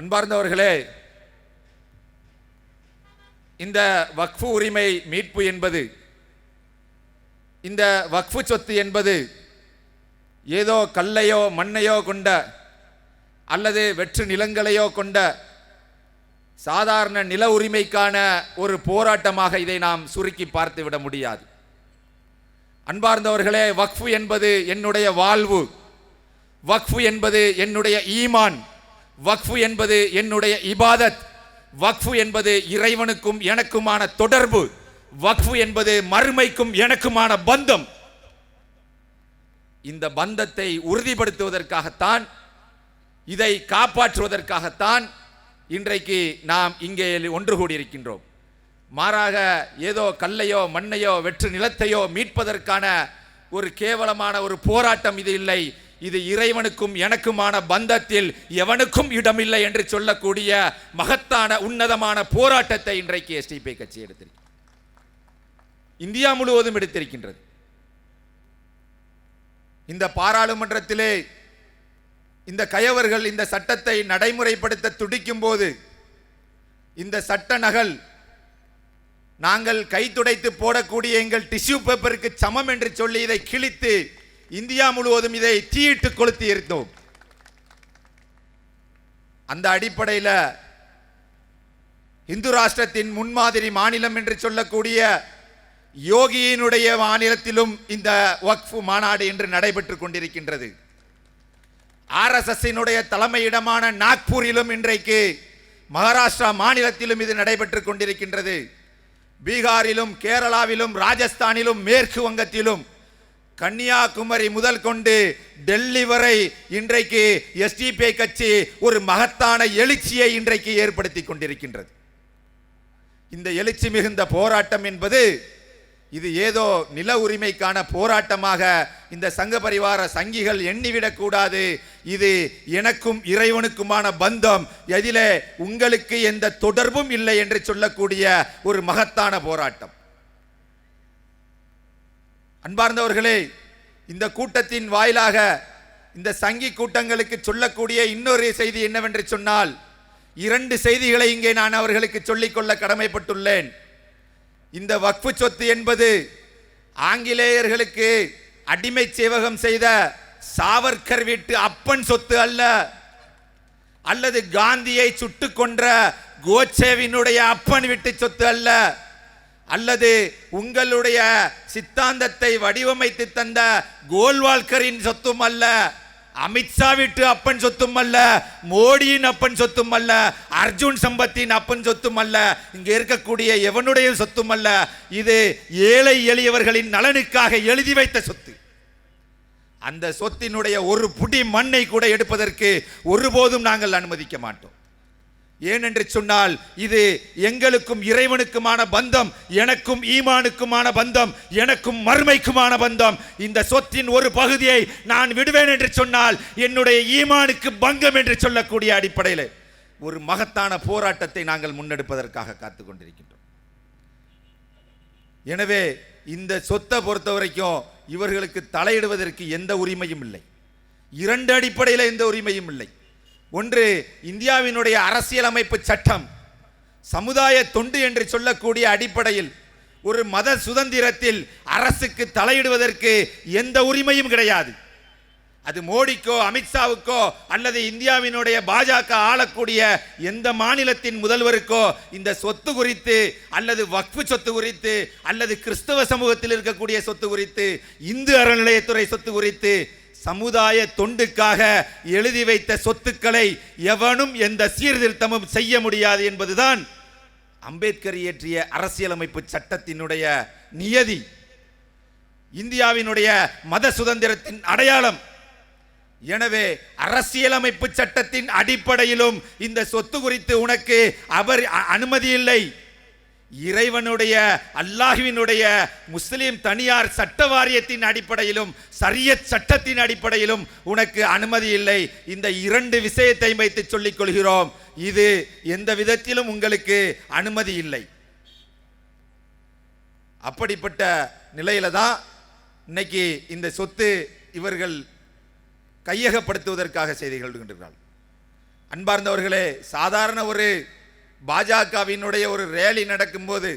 அன்பார்ந்தவர்களே இந்த வக்ஃபு உரிமை மீட்பு என்பது இந்த வக்ஃபு சொத்து என்பது ஏதோ கல்லையோ மண்ணையோ கொண்ட அல்லது வெற்று நிலங்களையோ கொண்ட சாதாரண நில உரிமைக்கான ஒரு போராட்டமாக இதை நாம் சுருக்கி பார்த்து விட முடியாது. அன்பார்ந்தவர்களே வக்ஃபு என்பது என்னுடைய வாழ்வு. வக்ஃபு என்பது என்னுடைய ஈமான். வக்ஃபு என்பது என்னுடைய இபாதத். வக்ஃபு என்பது இறைவனுக்கும் எனக்குமான தொடர்பு. வக்ஃபு என்பது மறுமைக்கும் எனக்குமான பந்தம். இந்த பந்தத்தை உறுதிப்படுத்துவதற்காகத்தான் இதை காப்பாற்றுவதற்காகத்தான் இன்றைக்கு நாம் இங்கே ஒன்று கூடியிருக்கின்றோம். மாறாக ஏதோ கல்லையோ மண்ணையோ வெற்று நிலத்தையோ மீட்பதற்கான ஒரு கேவலமான ஒரு போராட்டம் இது இல்லை. இது இறைவனுக்கும் எனக்குமான பந்தத்தில் எவனுக்கும் இடமில்லை என்று சொல்லக்கூடிய மகத்தான உன்னதமான போராட்டத்தை இன்றைக்கு எஸ்டிபி கட்சி எடுத்திருக்கு. இந்தியா முழுவதும் எடுத்திருக்கின்றது. இந்த பாராளுமன்றத்திலே இந்த கயவர்கள் இந்த சட்டத்தை நடைமுறைப்படுத்த துடிக்கும் போது இந்த சட்ட நகல் நாங்கள் கை துடைத்து போடக்கூடிய எங்கள் டிஷ்யூ பேப்பருக்கு சமம் என்று சொல்லி இதை கிழித்து இந்தியா முழுவதும் இதை தீயிட்டு கொளுத்தி இருந்தோம் அந்த அடிப்படையில் இந்து ராஷ்டிரத்தின் முன்மாதிரி மாநிலம் என்று சொல்லக்கூடிய யோகியினுடைய மாநிலத்திலும் இந்த வக்ஃபு மாநாடு இன்று நடைபெற்று கொண்டிருக்கின்றது. ஆர்எஸ்எஸ்ஸினுடைய தலைமையிடமான நாக்பூரிலும் இன்றைக்கு மகாராஷ்டிரா மாநிலத்திலும் இது நடைபெற்று கொண்டிருக்கின்றது. பீகாரிலும் கேரளாவிலும் ராஜஸ்தானிலும் மேற்கு வங்கத்திலும் கன்னியாகுமரி முதல் கொண்டு டெல்லி வரை இன்றைக்கு எஸ்டிபிஐ கட்சி ஒரு மகத்தான எழுச்சியை இன்றைக்கு ஏற்படுத்தி கொண்டிருக்கின்றது. இந்த எழுச்சி மிகுந்த போராட்டம் என்பது இது ஏதோ நில உரிமைக்கான போராட்டமாக இந்த சங்க பரிவார சங்கிகள் எண்ணிவிடக்கூடாது. இது எனக்கும் இறைவனுக்குமான பந்தம். எதிலே உங்களுக்கு எந்த தொடர்பும் இல்லை என்று சொல்லக்கூடிய ஒரு மகத்தான போராட்டம். அன்பார்ந்தவர்களே இந்த கூட்டத்தின் வாயிலாக இந்த சங்கி கூட்டங்களுக்கு சொல்லக்கூடிய இன்னொரு செய்தி என்னவென்று சொன்னால் இரண்டு செய்திகளை இங்கே நான் அவர்களுக்கு சொல்லிக்கொள்ள கடமைப்பட்டுள்ளேன். இந்த வக்ஃபு சொத்து என்பது ஆங்கிலேயர்களுக்கு அடிமை சேவகம் செய்த சாவர்கர் வீட்டு அப்பன் சொத்து அல்ல. அல்லது காந்தியை சுட்டு கொன்ற கோச்சேவினுடைய அப்பன் வீட்டு சொத்து அல்ல. அல்லது உங்களுடைய சித்தாந்தத்தை வடிவமைத்து தந்த கோல்வால்கரின் சொத்தும் அல்ல அமித்ஷா வீட்டு அப்பன் சொத்தும் அல்ல மோடியின் அப்பன் சொத்தும் அல்ல அர்ஜுன் சம்பத்தின் அப்பன் சொத்தும் அல்ல இங்கே இருக்கக்கூடிய எவனுடைய சொத்தும் அல்ல இது ஏழை எளியவர்களின் நலனுக்காக எழுதி வைத்த சொத்து. அந்த சொத்தினுடைய ஒரு புடி மண்ணை கூட எடுப்பதற்கு ஒருபோதும் நாங்கள் அனுமதிக்க மாட்டோம். ஏனென்று சொன்னால் இது எங்களுக்கும் இறைவனுக்குமான பந்தம் எனக்கும் ஈமானுக்குமான பந்தம் எனக்கும் மறுமைக்குமான பந்தம். இந்த சொத்தின் ஒரு பகுதியை நான் விடுவேன் என்று சொன்னால் என்னுடைய ஈமானுக்கு பங்கம் என்று சொல்லக்கூடிய அடிப்படையில் ஒரு மகத்தான போராட்டத்தை நாங்கள் முன்னெடுப்பதற்காக காத்து கொண்டிருக்கின்றோம். எனவே இந்த சொத்தை பொறுத்த வரைக்கும் இவர்களுக்கு தலையிடுவதற்கு எந்த உரிமையும் இல்லை. இரண்டு அடிப்படையில் எந்த உரிமையும் இல்லை. ஒன்று இந்தியாவினுடைய அரசியலமைப்பு சட்டம். சமுதாய தொண்டு என்று சொல்லக்கூடிய அடிப்படையில் ஒரு மத சுதந்திரத்தில் அரசுக்கு தலையிடுவதற்கு எந்த உரிமையும் கிடையாது. அது மோடிக்கோ அமித்ஷாவுக்கோ அல்லது இந்தியாவினுடைய பாஜக ஆளக்கூடிய எந்த மாநிலத்தின் முதல்வருக்கோ இந்த சொத்து குறித்து அல்லது வக்ஃபு சொத்து குறித்து அல்லது கிறிஸ்தவ சமூகத்தில் இருக்கக்கூடிய சொத்து குறித்து இந்து அறநிலையத்துறை சொத்து குறித்து சமுதாய தொண்டுக்காக எழுதி வைத்த சொத்துக்களை எவனும் எந்த சீர்திருத்தமும் செய்ய முடியாது என்பதுதான் அம்பேத்கர் இயற்றிய அரசியலமைப்பு சட்டத்தினுடைய நியதி. இந்தியாவினுடைய மத சுதந்திரத்தின் அடையாளம். எனவே அரசியலமைப்பு சட்டத்தின் அடிப்படையிலும் இந்த சொத்து குறித்து உனக்கு அவர் அ- அனுமதி இல்லை. இறைவனுடைய அல்லாஹுவினுடைய முஸ்லிம் தனியார் சட்ட வாரியத்தின் அடிப்படையிலும் சரியத் சட்டத்தின் அடிப்படையிலும் உனக்கு அனுமதி இல்லை. இந்த இரண்டு விஷயத்தை வைத்து சொல்லிக் கொள்கிறோம். இது எந்த விதத்திலும் உங்களுக்கு அனுமதி இல்லை. அப்படிப்பட்ட நிலையில தான் இன்னைக்கு இந்த சொத்து இவர்கள் கையகப்படுத்துவதற்காக செய்தி அன்பார்ந்தவர்களே சாதாரண ஒரு பாஜகவினுடைய ஒரு ரேலி நடக்கும்போது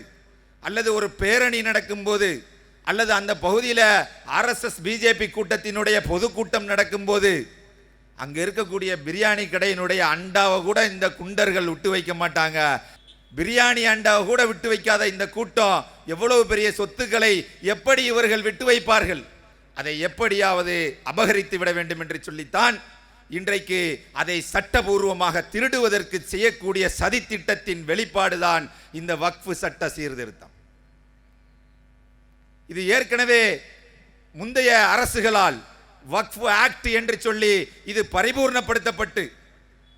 அல்லது ஒரு பேரணி நடக்கும்போது அல்லது அந்த பகுதியில் ஆர்எஸ்எஸ் பிஜேபி கூட்டத்தினுடைய பொதுக்கூட்டம் நடக்கும்போது அங்கே இருக்கக்கூடிய பிரியாணி கடையினுடைய அண்டாவை கூட இந்த குண்டர்கள் விட்டு வைக்க மாட்டாங்க. பிரியாணி அண்டாவை கூட விட்டு வைக்காத இந்த கூட்டம் எவ்வளவு பெரிய சொத்துக்களை எப்படி இவர்கள் விட்டு வைப்பார்கள்? அதை எப்படியாவது அபகரித்து விட வேண்டும் என்று சொல்லித்தான் இன்றைக்கு அதை சட்டபூர்வமாக திருடுவதற்கு செய்யக்கூடிய சதித்திட்டத்தின் வெளிப்பாடுதான் இந்த வக்ஃபு சட்ட சீர்திருத்தம். இது ஏற்கனவே முந்தைய அரசுகளால் வக்ஃபு ஆக்ட் என்று சொல்லி இது பரிபூர்ணப்படுத்தப்பட்டு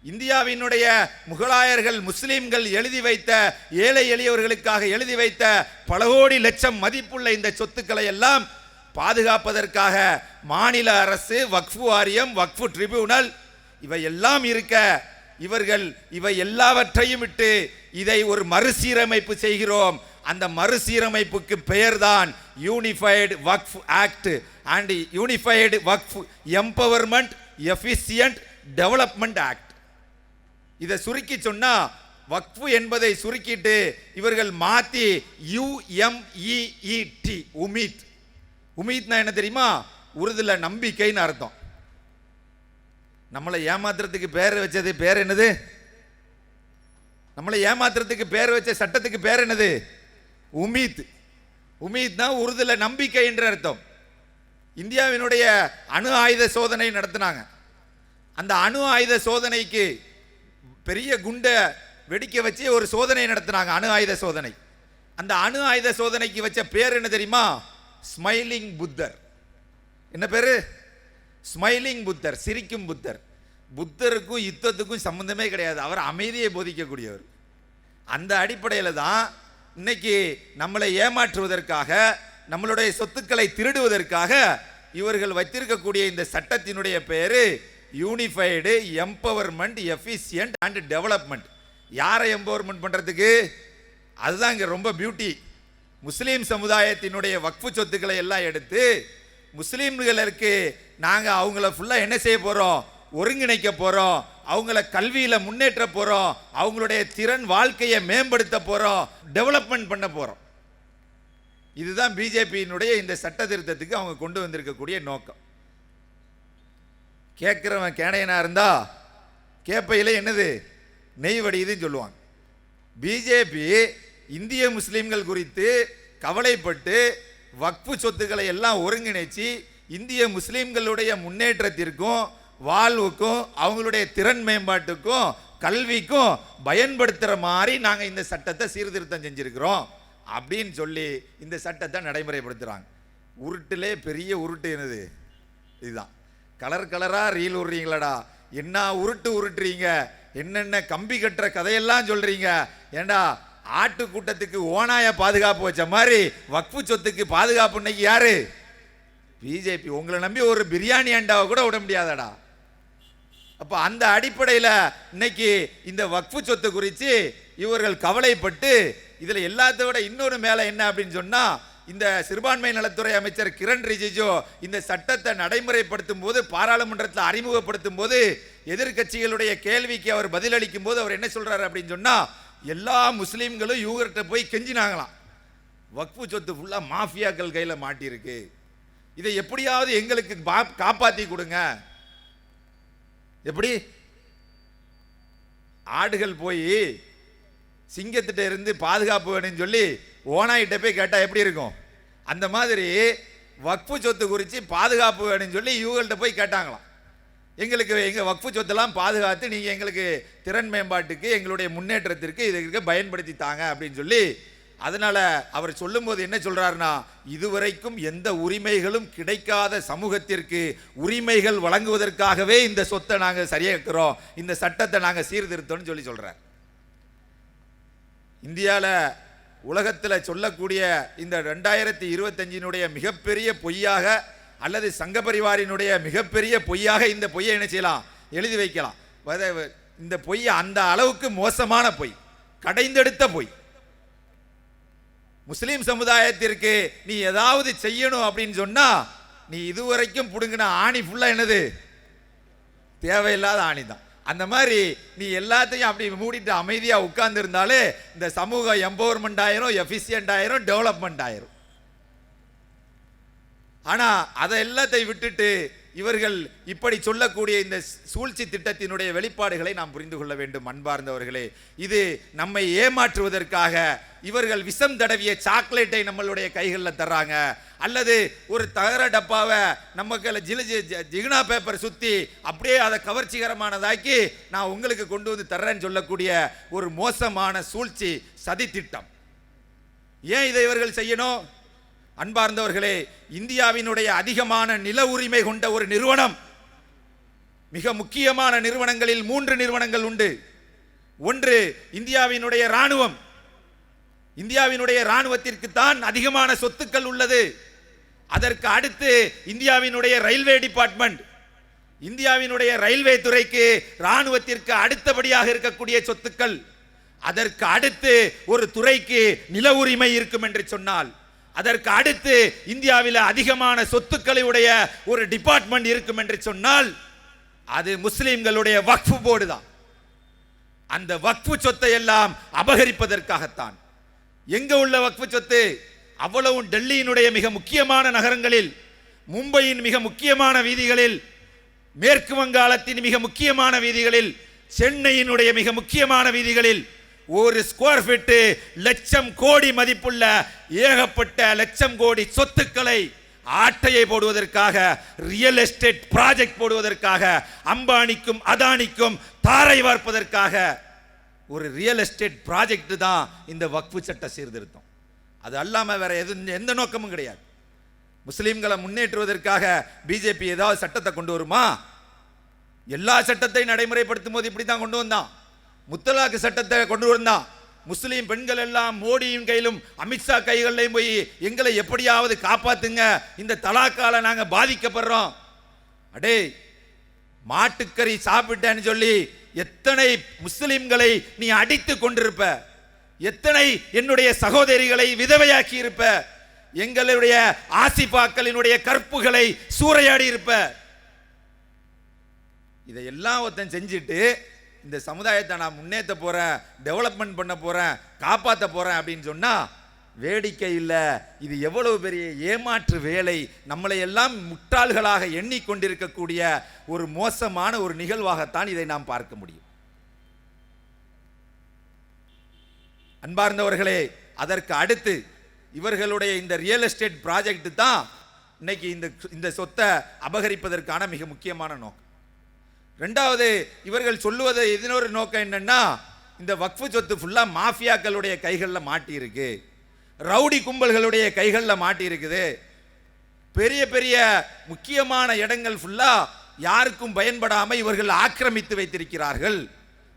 இந்தியாவினுடைய முகலாயர்கள் முஸ்லீம்கள் எழுதி வைத்த ஏழை எளியவர்களுக்காக எழுதி வைத்த பல கோடி லட்சம் மதிப்புள்ள இந்த சொத்துக்களை எல்லாம் பாதுகாப்பதற்காக மாநில அரசு வக்ஃபு வாரியம் வக்ஃபு ட்ரிபியூனல் இவை எல்லாம் இருக்க இவர்கள் இவை எல்லாவற்றையும் விட்டு இதை ஒரு மறுசீரமைப்பு செய்கிறோம். அந்த மறுசீரமைப்புக்கு பெயர்தான் unified Waqf act and unified Waqf empowerment efficient development act இதை சுருக்கி சொன்னால் வக்ஃபு என்பதை சுருக்கிட்டு இவர்கள் மாற்றி யுஎம்இஇடி உமிட் உமீத்னா என்ன தெரியுமா? உருதுல நம்பிக்கைன்னு அர்த்தம். நம்மளை ஏமாத்துறதுக்கு பேர் வச்சது பேர் என்னது? நம்மளை ஏமாத்துறதுக்கு பேர் வச்ச சட்டத்துக்கு பேர் என்னது? உமீத். உமீத்னா உருதுல நம்பிக்கை என்று அர்த்தம். இந்தியாவினுடைய அணு ஆயுத சோதனை நடத்தினாங்க. அந்த அணு ஆயுத சோதனைக்கு பெரிய குண்டை வெடிக்க வச்சு ஒரு சோதனை நடத்தினாங்க அணு ஆயுத சோதனை. அந்த அணு ஆயுத சோதனைக்கு வச்ச பேர் என்ன தெரியுமா? ஸ்மைலிங் புத்தர். என்ன பேர்? ஸ்மைலிங் புத்தர் சிரிக்கும் புத்தர். புத்தருக்கும் யுத்தத்துக்கும் சம்மந்தமே கிடையாது. அவர் அமைதியை போதிக்கக்கூடியவர். அந்த அடிப்படையில் தான் இன்னைக்கு நம்மளை ஏமாற்றுவதற்காக நம்மளுடைய சொத்துக்களை திருடுவதற்காக இவர்கள் வைத்திருக்கக்கூடிய இந்த சட்டத்தினுடைய பேர் unified empowerment efficient and development யாரை எம்பவர்மெண்ட் பண்ணுறதுக்கு அதுதான் இங்கே ரொம்ப பியூட்டி முஸ்லீம் சமுதாயத்தினுடைய வக்ஃபு சொத்துக்களை எல்லாம் எடுத்து முஸ்லீம்களுக்கு நாங்கள் அவங்கள ஃபுல்லாக என்ன செய்ய போகிறோம் ஒருங்கிணைக்க போகிறோம் அவங்கள கல்வியில் முன்னேற்ற போகிறோம் அவங்களுடைய திறன் வாழ்க்கையை மேம்படுத்த போகிறோம் டெவலப்மெண்ட் பண்ண போகிறோம் இதுதான் பிஜேபியினுடைய இந்த சட்ட திருத்தத்துக்கு அவங்க கொண்டு வந்திருக்கக்கூடிய நோக்கம். கேட்குறவன் கேனையனா இருந்தா கேப்பையில என்னது? நெய் வடியுதுன்னு சொல்லுவாங்க. பிஜேபி இந்திய முஸ்லீம்கள் குறித்து கவலைப்பட்டு வக்ஃபு சொத்துக்களை எல்லாம் ஒருங்கிணைச்சு இந்திய முஸ்லீம்களுடைய முன்னேற்றத்திற்கும் வாழ்வுக்கும் அவங்களுடைய திறன் மேம்பாட்டுக்கும் கல்விக்கும் பயன்படுத்துகிற மாதிரி நாங்கள் இந்த சட்டத்தை சீர்திருத்தம் செஞ்சுருக்கிறோம் அப்படின்னு சொல்லி இந்த சட்டத்தை நடைமுறைப்படுத்துகிறாங்க உருட்டிலே பெரிய உருட்டு என்னது? இதுதான். கலர் கலராக ரீல் விடுறீங்களடா. என்ன உருட்டு உருட்டுறீங்க? என்னென்ன கம்பி கட்டுற கதையெல்லாம் சொல்கிறீங்க ஏண்டா ஆட்டு கூட்டத்துக்கு ஓனாய பாதுகாப்பு வச்ச மாதிரி வக்ஃபு சொத்துக்கு பாதுகாப்பு இன்னைக்கு யாரு? பிஜேபி. உங்களை நம்பி ஒரு பிரியாணி அண்டாவை கூட விட முடியாதடா. அப்போ அந்த அடிப்படையில் இன்னைக்கு இந்த வக்ஃபு சொத்து குறித்து இவர்கள் கவலைப்பட்டு இதில் எல்லாத்த விட இன்னொரு மேலே என்ன அப்படின்னு சொன்னால் இந்த சிறுபான்மை நலத்துறை அமைச்சர் கிரண் ரிஜிஜு இந்த சட்டத்தை நடைமுறைப்படுத்தும் போது பாராளுமன்றத்தில் அறிமுகப்படுத்தும் போது எதிர்க்கட்சிகளுடைய கேள்விக்கு அவர் பதிலளிக்கும் போது அவர் என்ன சொல்கிறார் அப்படின்னு சொன்னால் எல்லா முஸ்லீம்களும் யூகர்கிட்ட போய் கெஞ்சினாங்களாம். வக்ஃபு சொத்து ஃபுல்லாக மாஃபியாக்கள் கையில் மாட்டியிருக்கு. இதை எப்படியாவது எங்களுக்கு பா- காப்பாற்றி கொடுங்க. எப்படி? ஆடுகள் போய் சிங்கத்திட்ட இருந்து பாதுகாப்பு வேணும்னு சொல்லி ஓனாயிட்ட போய் கேட்டால் எப்படி இருக்கும்? அந்த மாதிரி வக்ஃபு சொத்து குறித்து பாதுகாப்பு வேணும்னு சொல்லி இவங்கள்ட்ட போய் கேட்டாங்களாம். எங்களுக்கு எங்கள் வக்ஃபு சொத்தெல்லாம் பாதுகாத்து நீங்கள் எங்களுக்கு திறன் மேம்பாட்டுக்கு எங்களுடைய முன்னேற்றத்திற்கு இதுக்கு பயன்படுத்தி தாங்க அப்படின்னு சொல்லி அதனால் அவர் சொல்லும்போது என்ன சொல்கிறாருன்னா இதுவரைக்கும் எந்த உரிமைகளும் கிடைக்காத சமூகத்திற்கு உரிமைகள் வழங்குவதற்காகவே இந்த சொத்தை நாங்கள் சரியாக்குறோம் இந்த சட்டத்தை நாங்கள் சீர்திருத்தோம்னு சொல்லி சொல்கிறார் இந்தியாவில் உலகத்தில் சொல்லக்கூடிய இந்த ரெண்டாயிரத்தி இருபத்தஞ்சினுடைய மிகப்பெரிய பொய்யாக அல்லது சங்க பரிவாரினுடைய மிகப்பெரிய பொய்யாக இந்த பொய்யை என்ன செய்யலாம்? எழுதி வைக்கலாம். இந்த பொய் அந்த அளவுக்கு மோசமான பொய் கடைந்தெடுத்த பொய். முஸ்லீம் சமுதாயத்திற்கு நீ ஏதாவது செய்யணும் அப்படின்னு சொன்னா நீ இதுவரைக்கும் புடுங்கின ஆணி ஃபுல்லா என்னது? தேவையில்லாத ஆணி தான் அந்த மாதிரி நீ எல்லாத்தையும் அப்படி மூடிட்டு அமைதியாக உட்கார்ந்து இருந்தாலே இந்த சமூக எம்பவர்மெண்ட் ஆயிரும் எஃபிசியன்ட் ஆயிரும் டெவலப்மெண்ட் ஆயிரும். ஆனால் அதை எல்லாத்தையும் விட்டுட்டு இவர்கள் இப்படி சொல்லக்கூடிய இந்த சூழ்ச்சி திட்டத்தினுடைய வெளிப்பாடுகளை நாம் புரிந்து கொள்ள வேண்டும் அன்பார்ந்தவர்களே. இது நம்மை ஏமாற்றுவதற்காக இவர்கள் விஷம் தடவிய சாக்லேட்டை நம்மளுடைய கைகளில் தர்றாங்க. அல்லது ஒரு தகர டப்பாவை நமக்கு ஜிலு ஜி- ஜிகினா பேப்பர் சுற்றி அப்படியே அதை கவர்ச்சிகரமானதாக்கி நான் உங்களுக்கு கொண்டு வந்து தர்றேன்னு சொல்லக்கூடிய ஒரு மோசமான சூழ்ச்சி சதி திட்டம் ஏன் இதை இவர்கள் செய்யணும்? அன்பார்ந்தவர்களே இந்தியாவினுடைய அதிகமான நில உரிமை கொண்ட ஒரு நிறுவனம். மிக முக்கியமான நிறுவனங்களில் மூன்று நிறுவனங்கள் உண்டு. ஒன்று இந்தியாவினுடைய ராணுவம் இந்தியாவினுடைய இராணுவத்திற்கு தான் அதிகமான சொத்துக்கள் உள்ளது. அதற்கு அடுத்து இந்தியாவினுடைய ரயில்வே டிபார்ட்மெண்ட். இந்தியாவினுடைய ரயில்வே துறைக்கு ராணுவத்திற்கு அடுத்தபடியாக இருக்கக்கூடிய சொத்துக்கள். அதற்கு அடுத்து ஒரு துறைக்கு நில உரிமை இருக்கும் என்று சொன்னால் அதற்கு அடுத்து இந்தியாவில் அதிகமான சொத்துக்களை உடைய ஒரு டிபார்ட்மெண்ட் இருக்கும் என்று சொன்னால் அது முஸ்லிம்களுடைய வக்ஃபு போர்டு தான். அந்த வக்ஃபு சொத்தை எல்லாம் அபகரிப்பதற்காகத்தான். எங்க உள்ள வக்ஃபு சொத்து? அவ்வளவு டெல்லியினுடைய மிக முக்கியமான நகரங்களில் மும்பையின் மிக முக்கியமான வீதிகளில் மேற்கு வங்காளத்தின் மிக முக்கியமான வீதிகளில் சென்னையினுடைய மிக முக்கியமான வீதிகளில் ஒரு ஸ்கொயர் ஃபீட்டு லட்சம் கோடி மதிப்புள்ள ஏகப்பட்ட லட்சம் கோடி சொத்துக்களை ஆட்டையை போடுவதற்காக ரியல் எஸ்டேட் ப்ராஜெக்ட் போடுவதற்காக அம்பானிக்கும் அதானிக்கும் தாரை வார்ப்பதற்காக ஒரு ரியல் எஸ்டேட் ப்ராஜெக்ட் தான் இந்த வக்ஃபு சட்ட சீர்திருத்தம். அது அல்லாமல் வேற எது எந்த நோக்கமும் கிடையாது. முஸ்லீம்களை முன்னேற்றுவதற்காக பிஜேபி ஏதாவது சட்டத்தை கொண்டு வருமா? எல்லா சட்டத்தையும் நடைமுறைப்படுத்தும் போது இப்படி தான் கொண்டு வந்தான். முத்தலாக்கு சட்டத்தை கொண்டு வந்தான் முஸ்லீம் பெண்கள் எல்லாம் மோடியின் கையிலும் அமித்ஷா கைகளிலையும் போய் எங்களை எப்படியாவது காப்பாத்துங்க இந்த தலாக்கால நாங்கள் பாதிக்கப்படுறோம். அடே மாட்டுக்கறி சாப்பிட்டேன்னு சொல்லி எத்தனை முஸ்லிம்களை நீ அடித்து கொண்டிருப்ப? எத்தனை என்னுடைய சகோதரிகளை விதவையாக்கி இருப்ப? எங்களுடைய ஆசிபாக்களினுடைய கற்புகளை சூறையாடி இருப்ப? இதையெல்லாம் ஒருத்தன் செஞ்சுட்டு இந்த சமுதாயத்தை நான் முன்னேற்ற போகிறேன் டெவலப்மெண்ட் பண்ண போகிறேன் காப்பாற்ற போகிறேன் அப்படின்னு சொன்னால் வேடிக்கை இல்லை. இது எவ்வளவு பெரிய ஏமாற்று வேலை. நம்மளை எல்லாம் முட்டாள்களாக எண்ணிக்கொண்டிருக்கக்கூடிய ஒரு மோசமான ஒரு நிகழ்வாகத்தான் இதை நாம் பார்க்க முடியும். அன்பார்ந்தவர்களே அதற்கு அடுத்து இவர்களுடைய இந்த ரியல் எஸ்டேட் ப்ராஜெக்ட் தான் இன்னைக்கு இந்த இந்த சொத்தை அபகரிப்பதற்கான மிக முக்கியமான நோக்கம். ரெண்டாவது இவர்கள் சொல்லுவது இதனொரு நோக்கம் என்னென்னா இந்த வக்ஃபு சொத்து ஃபுல்லாக மாஃபியாக்களுடைய கைகளில் மாட்டியிருக்கு. ரவுடி கும்பல்களுடைய கைகளில் மாட்டியிருக்குது. பெரிய பெரிய முக்கியமான இடங்கள் ஃபுல்லாக யாருக்கும் பயன்படாமல் இவர்கள் ஆக்கிரமித்து வைத்திருக்கிறார்கள்.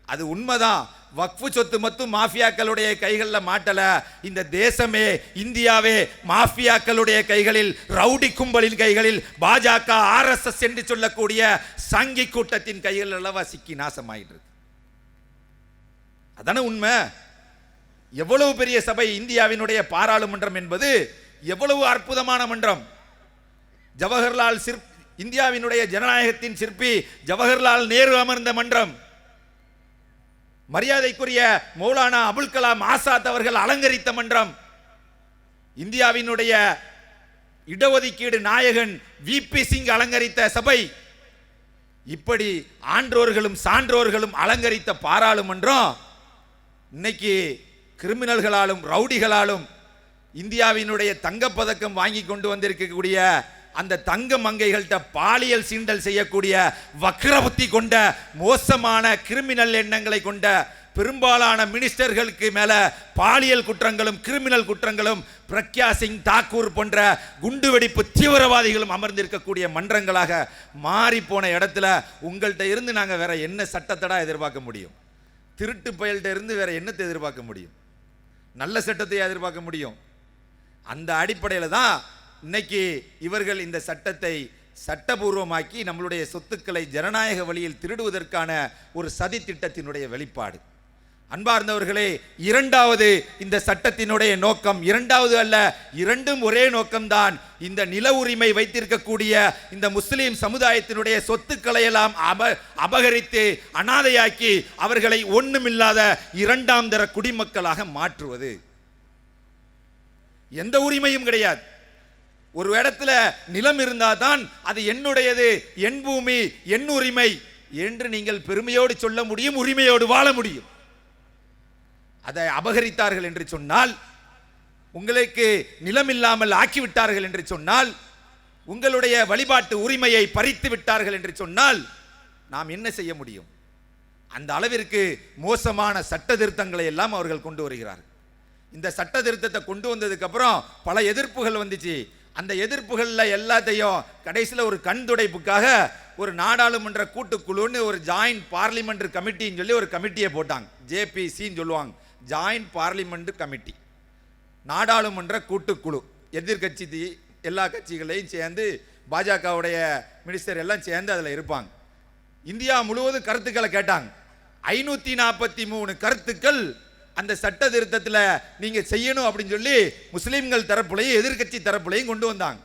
அது உண்மைதான். வக்ஃபு சொத்து மட்டும் மாஃபியாக்களுடைய கைகளில் மாட்டல. இந்த தேசமே இந்தியாவே மாஃபியாக்களுடைய கைகளில் ரவுடி கும்பலின் கைகளில் பாஜக ஆர்எஸ்எஸ் என்று சொல்லக்கூடிய சங்கி கூட்டத்தின் கைகளில் அல்லவா சிக்கி நாசமாயிட்டு அதான அதானே உண்மை? எவ்வளவு பெரிய சபை இந்தியாவினுடைய பாராளுமன்றம் என்பது எவ்வளவு அற்புதமான மன்றம். ஜவஹர்லால் சிற் இந்தியாவினுடைய ஜனநாயகத்தின் சிற்பி ஜவஹர்லால் நேரு அமர்ந்த மன்றம். மரியாதைக்குரிய மௌலானா அபுல் கலாம் ஆசாத் அவர்கள் அலங்கரித்த மன்றம். இந்தியாவினுடைய இடஒதுக்கீடு நாயகன் விபி சிங் அலங்கரித்த சபை. இப்படி ஆன்றோர்களும் சான்றோர்களும் அலங்கரித்த பாராளுமன்றம் இன்னைக்கு கிரிமினல்களாலும் ரவுடிகளாலும் இந்தியாவினுடைய தங்கப்பதக்கம் வாங்கி கொண்டு வந்திருக்கக்கூடிய அந்த தங்க மங்கைகள்கிட்ட பாலியல் சீண்டல் செய்யக்கூடிய வக்ரபுத்தி கொண்ட மோசமான கிரிமினல் எண்ணங்களை கொண்ட பெரும்பாலான மினிஸ்டர்களுக்கு மேல பாலியல் குற்றங்களும் கிரிமினல் குற்றங்களும் பிரக்யா சிங் தாக்கூர் போன்ற குண்டுவெடிப்பு தீவிரவாதிகளும் அமர்ந்திருக்கக்கூடிய மன்றங்களாக மாறி போன இடத்துல உங்கள்கிட்ட இருந்து நாங்கள் வேற என்ன சட்டத்தடா எதிர்பார்க்க முடியும்? திருட்டு பயல்கிட்ட இருந்து வேற என்னத்தை எதிர்பார்க்க முடியும்? நல்ல சட்டத்தை எதிர்பார்க்க முடியும்? அந்த அடிப்படையில் தான் இன்னைக்கு இவர்கள் இந்த சட்டத்தை சட்டபூர்வமாக்கி நம்மளுடைய சொத்துக்களை ஜனநாயக வழியில் திருடுவதற்கான ஒரு சதி திட்டத்தினுடைய வெளிப்பாடு. அன்பார்ந்தவர்களே இரண்டாவது இந்த சட்டத்தினுடைய நோக்கம் இரண்டாவது அல்ல இரண்டும் ஒரே நோக்கம்தான். இந்த நில உரிமை வைத்திருக்கக்கூடிய இந்த முஸ்லீம் சமுதாயத்தினுடைய சொத்துக்களை எல்லாம் அப அபகரித்து அனாதையாக்கி அவர்களை ஒண்ணுமில்லாத இரண்டாம் தர குடிமக்களாக மாற்றுவது. எந்த உரிமையும் கிடையாது. ஒரு இடத்துல நிலம் இருந்தால் தான் அது என்னுடையது என் பூமி என் உரிமை என்று நீங்கள் பெருமையோடு சொல்ல முடியும் உரிமையோடு வாழ முடியும். அதை அபகரித்தார்கள் என்று சொன்னால் உங்களுக்கு நிலம் இல்லாமல் ஆக்கிவிட்டார்கள் என்று சொன்னால் உங்களுடைய வழிபாட்டு உரிமையை பறித்து விட்டார்கள் என்று சொன்னால் நாம் என்ன செய்ய முடியும்? அந்த அளவிற்கு மோசமான சட்ட திருத்தங்களை எல்லாம் அவர்கள் கொண்டு வருகிறார்கள். இந்த சட்ட திருத்தத்தை கொண்டு வந்ததுக்கப்புறம் பல எதிர்ப்புகள் வந்துச்சு. அந்த எதிர்ப்புகளில் எல்லாத்தையும் கடைசியில் ஒரு கண் துடைப்புக்காக ஒரு நாடாளுமன்ற கூட்டுக்குழுன்னு ஒரு ஜாயிண்ட் பார்லிமெண்ட் கமிட்டின்னு சொல்லி ஒரு கமிட்டியை போட்டாங்க. ஜேபிசின்னு சொல்லுவாங்க. ஜாயிண்ட் பார்லிமெண்ட் கமிட்டி நாடாளுமன்ற கூட்டுக்குழு. எதிர்க்கட்சி எல்லா கட்சிகளையும் சேர்ந்து பாஜகவுடைய மினிஸ்டர் எல்லாம் சேர்ந்து அதில் இருப்பாங்க. இந்தியா முழுவதும் கருத்துக்களை கேட்டாங்க. ஐநூற்றி நாற்பத்தி மூணு கருத்துக்கள் அந்த சட்ட திருத்தத்தில் நீங்கள் செய்யணும் அப்படின்னு சொல்லி முஸ்லீம்கள் தரப்புலையும் எதிர்க்கட்சி தரப்புலையும் கொண்டு வந்தாங்க.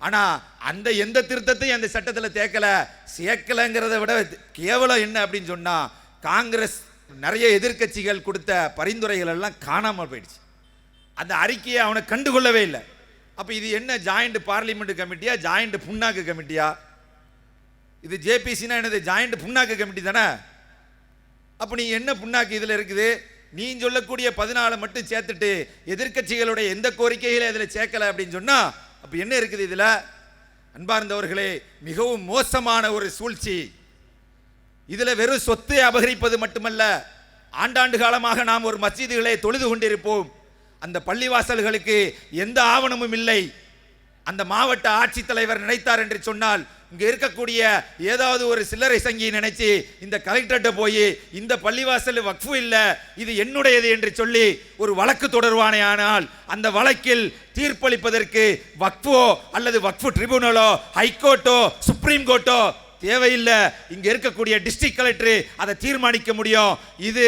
ஆனால் அந்த எந்த திருத்தத்தையும் அந்த சட்டத்தில் தேக்கல சேர்க்கலைங்கிறத விட கேவலம் என்ன அப்படின்னு சொன்னால் காங்கிரஸ் நிறைய எதிர்க்கட்சிகள் கொடுத்த பரிந்துரைகள் எல்லாம் காணாமல் போயிடுச்சு. அந்த அறிக்கையை அவனை கண்டுகொள்ளவே இல்லை. அப்போ இது என்ன ஜாயிண்ட் பார்லிமெண்ட் கமிட்டியா ஜாயிண்ட் புண்ணாக்கு கமிட்டியா இது ஜேபிசினா என்னது ஜாயிண்ட் புண்ணாக்கு கமிட்டி தானே? அப்போ நீ என்ன புண்ணாக்கு இதில் இருக்குது? நீ சொல்லக்கூடிய பதினாலு மட்டும் சேர்த்துட்டு எதிர்க்கட்சிகளுடைய எந்த கோரிக்கைகளை அதில் சேர்க்கல அப்படின்னு சொன்னால் அப்போ என்ன இருக்குது இதில்? அன்பார்ந்தவர்களே மிகவும் மோசமான ஒரு சூழ்ச்சி. இதில் வெறும் சொத்தை அபகரிப்பது மட்டுமல்ல ஆண்டாண்டு காலமாக நாம் ஒரு மசீதுகளை தொழுது கொண்டிருப்போம். அந்த பள்ளிவாசல்களுக்கு எந்த ஆவணமும் இல்லை. அந்த மாவட்ட ஆட்சித்தலைவர் நினைத்தார் என்று சொன்னால் இங்கே இருக்கக்கூடிய ஏதாவது ஒரு சில்லறை சங்கி நினைச்சு இந்த கலெக்டர்கிட்ட போய் இந்த பள்ளிவாசல் வக்ஃபு இல்லை இது என்னுடையது என்று சொல்லி ஒரு வழக்கு தொடர்வானே ஆனால் அந்த வழக்கில் தீர்ப்பளிப்பதற்கு வக்ஃபோ அல்லது வக்ஃபு ட்ரிபியூனலோ ஹைகோர்ட்டோ சுப்ரீம் கோர்ட்டோ தேவையில்லை. இங்கே இருக்கக்கூடிய டிஸ்ட்ரிக்ட் கலெக்டர் அதை தீர்மானிக்க முடியும். இது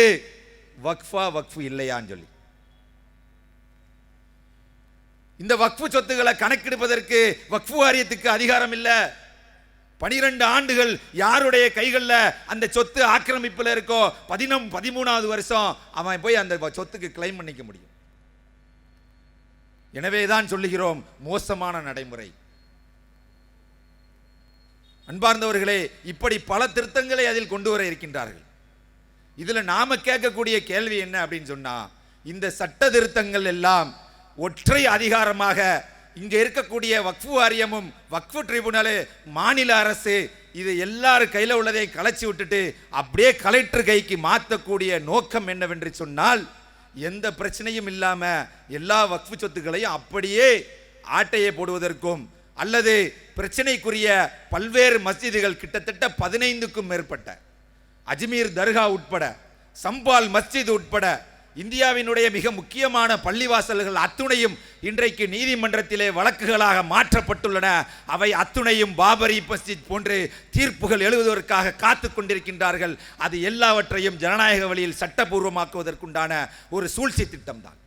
வக்ஃபா வக்ஃபு இல்லையான்னு சொல்லி. இந்த வக்ஃபு சொத்துக்களை கணக்கெடுப்பதற்கு வக்ஃபு வாரியத்துக்கு அதிகாரம் இல்லை. பனிரெண்டு ஆண்டுகள் யாருடைய கைகளில் அந்த சொத்து ஆக்கிரமிப்பில் இருக்கோ பதினம் பதிமூணாவது வருஷம் அவன் போய் அந்த சொத்துக்கு கிளைம் பண்ணிக்க முடியும். எனவே தான் சொல்லுகிறோம் மோசமான நடைமுறை. அன்பார்ந்தவர்களே இப்படி பல திருத்தங்களை அதில் கொண்டு வர இருக்கின்றார்கள். இதுல நாம கேட்கக்கூடிய கேள்வி என்ன அப்படின்னு சொன்னா இந்த சட்ட திருத்தங்கள் எல்லாம் ஒற்றை அதிகாரமாக இங்கே இருக்கக்கூடிய வக்ஃபு வாரியமும் வக்ஃபு ட்ரிபுனலு மாநில அரசு இது எல்லாரும் கையில் உள்ளதையும் களைச்சி விட்டுட்டு அப்படியே கலெக்டர் கைக்கு மாற்றக்கூடிய நோக்கம் என்னவென்று சொன்னால் எந்த பிரச்சனையும் இல்லாமல் எல்லா வக்ஃபு சொத்துக்களையும் அப்படியே ஆட்டையை போடுவதற்கும் அல்லது பிரச்சனைக்குரிய பல்வேறு மஸ்ஜிதுகள் கிட்டத்தட்ட பதினைந்துக்கும் மேற்பட்ட. அஜ்மீர் தர்கா உட்பட சம்பால் மஸ்ஜித் உட்பட இந்தியாவினுடைய மிக முக்கியமான பள்ளிவாசல்கள் அத்துணையும் இன்றைக்கு நீதிமன்றத்திலே வழக்குகளாக மாற்றப்பட்டுள்ளன. அவை அத்துணையும் பாபரி மஸ்ஜித் போன்று தீர்ப்புகள் எழுதுவதற்காக காத்து கொண்டிருக்கின்றார்கள். அது எல்லாவற்றையும் ஜனநாயக வழியில் சட்டபூர்வமாக்குவதற்குண்டான ஒரு சூழ்ச்சி திட்டம்தான்.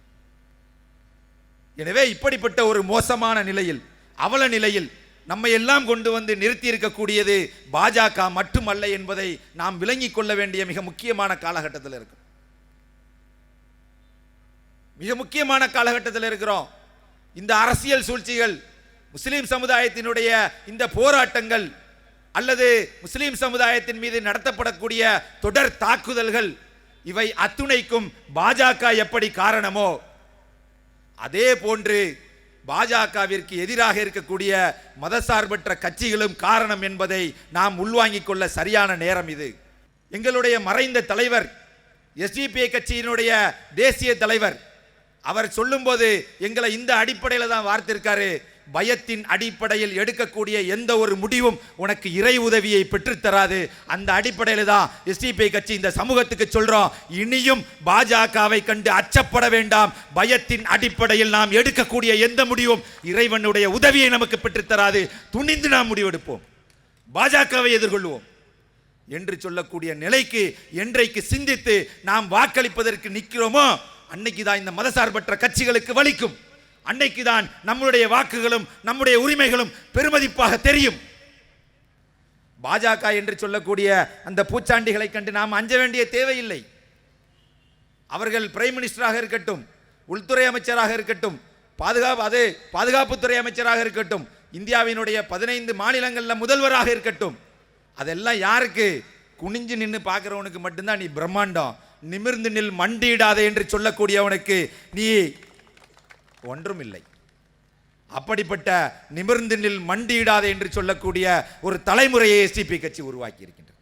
எனவே இப்படிப்பட்ட ஒரு மோசமான நிலையில் அவல நிலையில் நம்மை எல்லாம் கொண்டு வந்து நிறுத்தி இருக்கக்கூடியது பாஜக மட்டுமல்ல என்பதை நாம் விளங்கிக் கொள்ள வேண்டிய மிக முக்கியமான காலகட்டத்தில் இருக்கும். மிக முக்கியமான காலகட்டத்தில் இருக்கிறோம். இந்த அரசியல் சூழ்ச்சிகள் முஸ்லீம் சமுதாயத்தினுடைய இந்த போராட்டங்கள் அல்லது முஸ்லீம் சமுதாயத்தின் மீது நடத்தப்படக்கூடிய தொடர் தாக்குதல்கள் இவை அத்துணைக்கும் பாஜக எப்படி காரணமோ அதே போன்று பாஜகவிற்கு எதிராக இருக்கக்கூடிய மதசார்பற்ற கட்சிகளும் காரணம் என்பதை நாம் உள்வாங்கிக் கொள்ள சரியான நேரம் இது. எங்களுடைய மறைந்த தலைவர் எஸ்டிபிஐ கட்சியினுடைய தேசிய தலைவர் அவர் சொல்லும்போது எங்களை இந்த அடிப்படையில் தான் வார்த்திருக்காரு. பயத்தின் அடிப்படையில் எடுக்கக்கூடிய எந்த ஒரு முடிவும் உனக்கு இறை உதவியை பெற்றுத்தராது அந்த அடிப்படையில் தான் எஸ்டிபி கட்சி இந்த சமூகத்துக்கு சொல்கிறோம் இனியும் பாஜகவை கண்டு அச்சப்பட வேண்டாம். பயத்தின் அடிப்படையில் நாம் எடுக்கக்கூடிய எந்த முடிவும் இறைவனுடைய உதவியை நமக்கு பெற்றுத்தராது துணிந்து நாம் முடிவெடுப்போம். பாஜகவை எதிர்கொள்வோம். என்று சொல்லக்கூடிய நிலைக்கு என்றைக்கு சிந்தித்து நாம் வாக்களிப்பதற்கு நிற்கிறோமோ அன்னைக்கு தான் இந்த மதசார்பற்ற கட்சிகளுக்கு வலிக்கும். அன்னைக்கு தான் நம்முடைய வாக்குகளும் நம்முடைய உரிமைகளும் பெருமதிப்பாக தெரியும். பாஜக என்று சொல்லக்கூடிய அந்த பூச்சாண்டிகளை கண்டு நாம் அஞ்ச வேண்டிய தேவையில்லை. அவர்கள் பிரைம் மினிஸ்டராக இருக்கட்டும் உள்துறை அமைச்சராக இருக்கட்டும் பாதுகாப்பு அது பாதுகாப்புத்துறை அமைச்சராக இருக்கட்டும் இந்தியாவினுடைய பதினைந்து மாநிலங்களில் முதல்வராக இருக்கட்டும் அதெல்லாம் யாருக்கு? குனிஞ்சு நின்று பார்க்குறவனுக்கு மட்டும்தான் நீ பிரம்மாண்டம். நிமிர்ந்து நில் மண்டியிடாதே என்று சொல்லக்கூடியவனுக்கு நீ ஒன்றும் இல்லை அப்படிப்பட்ட நிமிர்ந்து நில் மண்டியிடாதே என்று சொல்லக்கூடிய ஒரு தலைமுறையை எஸ்டிபி கட்சி உருவாக்கி இருக்கின்றது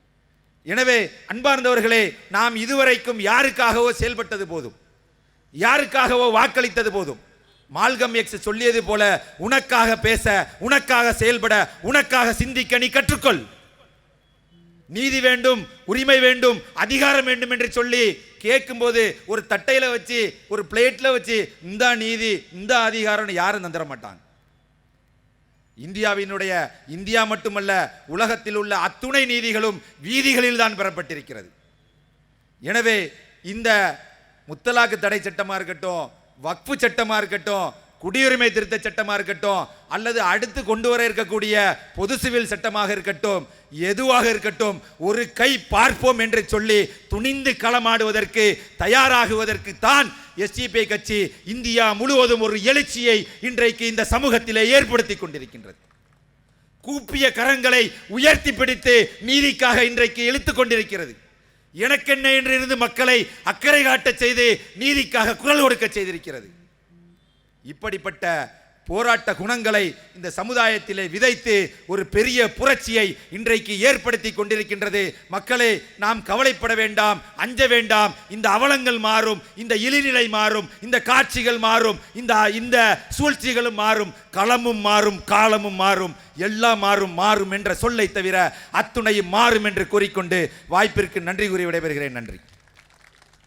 எனவே அன்பார்ந்தவர்களே நாம் இதுவரைக்கும் யாருக்காகவோ செயல்பட்டது போதும். யாருக்காகவோ வாக்களித்தது போதும். மால்கம் எக்ஸ் சொல்லியது போல உனக்காக பேச உனக்காக செயல்பட உனக்காக சிந்திக்க நீ கற்றுக்கொள். நீதி வேண்டும் உரிமை வேண்டும் அதிகாரம் வேண்டும் என்று சொல்லி கேட்கும்போது ஒரு தட்டையில் வச்சு ஒரு பிளேட்டில் வச்சு இந்த நீதி இந்த அதிகாரம்னு யாரும் தந்துட மாட்டாங்க. இந்தியாவினுடைய இந்தியா மட்டுமல்ல உலகத்தில் உள்ள அத்துணை நீதிகளும் வீதிகளில் தான் பெறப்பட்டிருக்கிறது. எனவே இந்த முத்தலாக்கு தடை சட்டமாக இருக்கட்டும் வக்ஃபு சட்டமாக இருக்கட்டும் குடியுரிமை திருத்த சட்டமாக இருக்கட்டும் அல்லது அடுத்து கொண்டு வர இருக்கக்கூடிய பொது சிவில் சட்டமாக இருக்கட்டும் எதுவாக இருக்கட்டும் ஒரு கை பார்ப்போம் என்று சொல்லி துணிந்து களமாடுவதற்கு தயாராகுவதற்கு தான் எஸ்டிபிஐ கட்சி இந்தியா முழுவதும் ஒரு எழுச்சியை இன்றைக்கு இந்த சமூகத்திலே ஏற்படுத்தி கொண்டிருக்கின்றது. கூப்பிய கரங்களை உயர்த்தி பிடித்து நீதிக்காக இன்றைக்கு இழுத்து கொண்டிருக்கிறது. எனக்கென்ன என்று இருந்து மக்களை அக்கறை காட்டச் செய்து நீதிக்காக குரல் கொடுக்க செய்திருக்கிறது. இப்படிப்பட்ட போராட்ட குணங்களை இந்த சமுதாயத்திலே விதைத்து ஒரு பெரிய புரட்சியை இன்றைக்கு ஏற்படுத்தி கொண்டிருக்கின்றது. மக்களே நாம் கவலைப்பட வேண்டாம் அஞ்ச வேண்டாம். இந்த அவலங்கள் மாறும் இந்த இழிநிலை மாறும் இந்த காட்சிகள் மாறும் இந்த இந்த சூழ்ச்சிகளும் மாறும் களமும் மாறும் காலமும் மாறும் எல்லாம் மாறும் மாறும் என்ற சொல்லை தவிர அத்துணையும் மாறும் என்று கூறிக்கொண்டு வாய்ப்பிற்கு நன்றி கூறி விடைபெறுகிறேன். நன்றி.